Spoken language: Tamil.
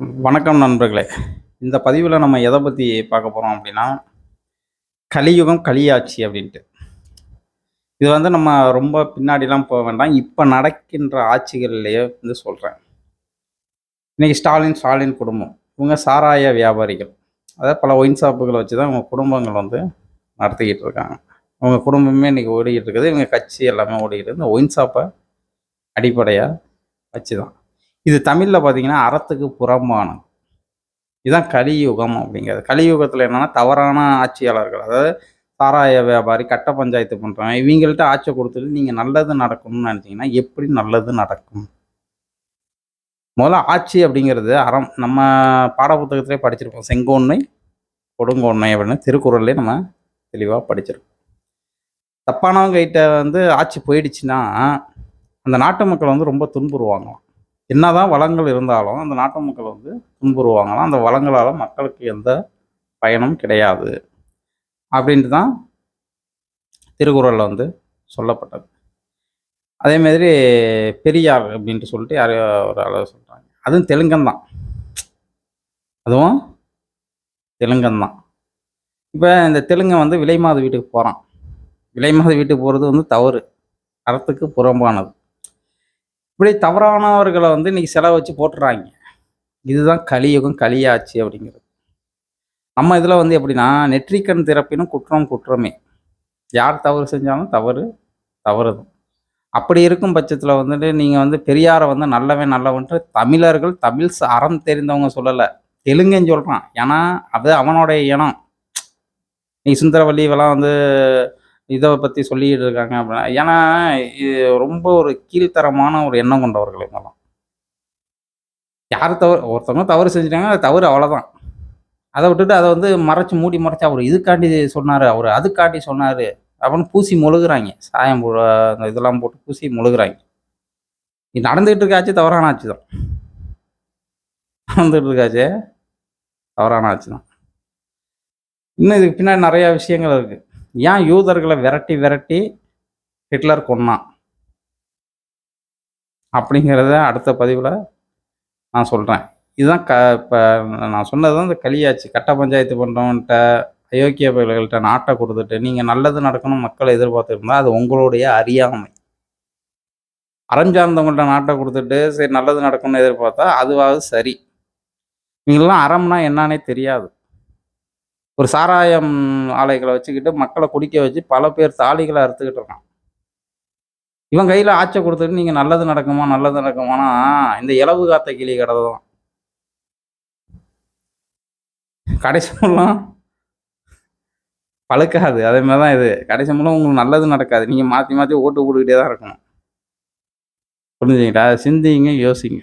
வணக்கம் நண்பர்களே. இந்த பதிவில் நம்ம எதை பற்றி பார்க்க போகிறோம் அப்படின்னா கலியுகம் கலியாட்சி அப்படின்ட்டு. இது வந்து நம்ம ரொம்ப பின்னாடிலாம் போக வேண்டாம். இப்போ நடக்கின்ற ஆட்சிகள்லேயே வந்து சொல்கிறேன் இன்னைக்கு ஸ்டாலின் ஸ்டாலின் குடும்பம். இவங்க சாராய வியாபாரிகள். அதாவது பல ஒயின் ஷாப்புகளை வச்சு தான் இவங்க குடும்பங்கள் வந்து நடத்திக்கிட்டு இருக்காங்க. அவங்க குடும்பமே இன்னைக்கு ஓடிக்கிட்டு இருக்குது. இவங்க கட்சி எல்லாமே ஓடிக்கிட்டு இருக்குது. இந்த ஒயின் ஷாப்பை அடிப்படையாக வச்சு தான் இது தமிழில் பார்த்தீங்கன்னா அறத்துக்கு புறம்பானது. இதுதான் கலியுகம் அப்படிங்கிறது. கலியுகத்தில் என்னென்னா தவறான ஆட்சியாளர்கள். அதாவது சாராய வியாபாரி கட்ட பஞ்சாயத்து பண்ணுறாங்க இவங்கள்ட்ட ஆட்சி கொடுத்துட்டு நீங்கள் நல்லது நடக்கணும்னு நினச்சிங்கன்னா எப்படி நல்லது நடக்கும்? முதல்ல ஆட்சி அப்படிங்கிறது அறம். நம்ம பாடப்புத்தகத்திலே படிச்சிருப்போம். செங்கோன்மை கொடுங்கோன்மை அப்படின்னு திருக்குறள்லே நம்ம தெளிவாக படிச்சிருக்கோம். தப்பானவங்க கிட்ட வந்து ஆட்சி போயிடுச்சுன்னா அந்த நாட்டு மக்கள் வந்து ரொம்ப துன்புறுவாங்களாம். என்னதான் வளங்கள் இருந்தாலும் அந்த நாட்டு மக்கள் வந்து துன்புறுவாங்களாம். அந்த வளங்களால் மக்களுக்கு எந்த பயனும் கிடையாது. அப்படின்ட்டு தான் திருக்குறளில் வந்து சொல்லப்பட்டது. அதே மாதிரி பெரியார் அப்படின்ட்டு சொல்லிட்டு யாரையோ ஒரு அளவு சொல்கிறாங்க அதுவும் தெலுங்கன் தான். அதுவும் தெலுங்கன் தான். இப்போ இந்த தெலுங்கன் வந்து விலைமாது வீட்டுக்கு போகிறான் விலைமாது வீட்டுக்கு போகிறது வந்து தவறு. அறத்துக்கு புறம்பானது. இப்படி தவறானவர்களை வந்து இன்னைக்கு செலவு வச்சு போட்டுறாங்க. இதுதான் கலியுகம் கலியாச்சு அப்படிங்கிறது. நம்ம இதில் வந்து எப்படின்னா நெற்றிக்கண் திறப்பினும் குற்றம் குற்றமே. யார் தவறு செஞ்சாலும் தவறு தவறு தான் அப்படி இருக்கும் பட்சத்தில் வந்துட்டு நீங்கள் வந்து பெரியாரை வந்து நல்லவன் நல்லவன்ட்டு தமிழர்கள் தமிழ் அறம் தெரிந்தவங்க சொல்லலை. தெலுங்கன்னு சொல்கிறான் ஏன்னா அது அவனுடைய இனம். நீ சுந்தரவல்லி இவெல்லாம் வந்து இதை பற்றி சொல்லிட்டு இருக்காங்க அப்படின்னா ஏன்னா இது ரொம்ப ஒரு கீழ்த்தரமான ஒரு எண்ணம் கொண்டவர்கள் இவங்கெல்லாம் யார் தவறு ஒருத்தவங்க தவறு செஞ்சுட்டாங்க அது தவறு அவ்வளோதான் அதை விட்டுட்டு அதை வந்து மறைச்சு மூடி மறைச்சு அவர் இதுக்காண்டி சொன்னார் அவர் அதுக்காண்டி சொன்னார் அப்படின்னு பூசி முழுகுறாங்க. சாயம் அந்த இதெல்லாம் போட்டு பூசி முழுகுறாங்க. இது நடந்துகிட்டு இருக்காச்சு தவறான ஆச்சு தான். நடந்துகிட்டு இருக்காச்சு தவறான ஆச்சு தான். இன்னும் இதுக்கு பின்னாடி நிறையா விஷயங்கள் இருக்குது ஏன் யூதர்களை விரட்டி விரட்டி ஹிட்லர் கொன்னான்? அப்படிங்கிறத அடுத்த பதிவில் நான் சொல்கிறேன் இதுதான் க இப்போ நான் சொன்னது தான் இந்த களியாச்சு. கட்ட பஞ்சாயத்து பண்ணுறவன்ட்ட அயோக்கிய பயல்கள்கிட்ட நாட்டை கொடுத்துட்டு நீங்கள் நல்லது நடக்கணும் மக்களை எதிர்பார்த்துருந்தா அது உங்களுடைய அறியாமை. அறஞ்சார்ந்தவங்கள்ட்ட நாட்டை கொடுத்துட்டு சரி நல்லது நடக்கணும்னு எதிர்பார்த்தா அதுவாவது சரி. நீங்களாம் அறம்னா என்னன்னே தெரியாது. ஒரு சாராயம் ஆலைகளை வச்சுக்கிட்டு மக்களை குடிக்க வச்சு பல பேர் தாலிகளை அறுத்துக்கிட்டு இருக்கான். இவன் கையில் ஆட்சை கொடுத்துட்டு நீங்கள் நல்லது நடக்குமா நல்லது நடக்குமானா இந்த இலவு காத்த கிளி கடை தான் கடைசி மூலம் பழுக்காது. அதே மாதிரி தான் இது. கடைசி மூலம் உங்களுக்கு நல்லது நடக்காது. நீங்கள் மாற்றி மாற்றி ஓட்டு போட்டுக்கிட்டே தான் இருக்கணும். புரிஞ்சுக்கிட்டா சிந்திங்க யோசிங்க.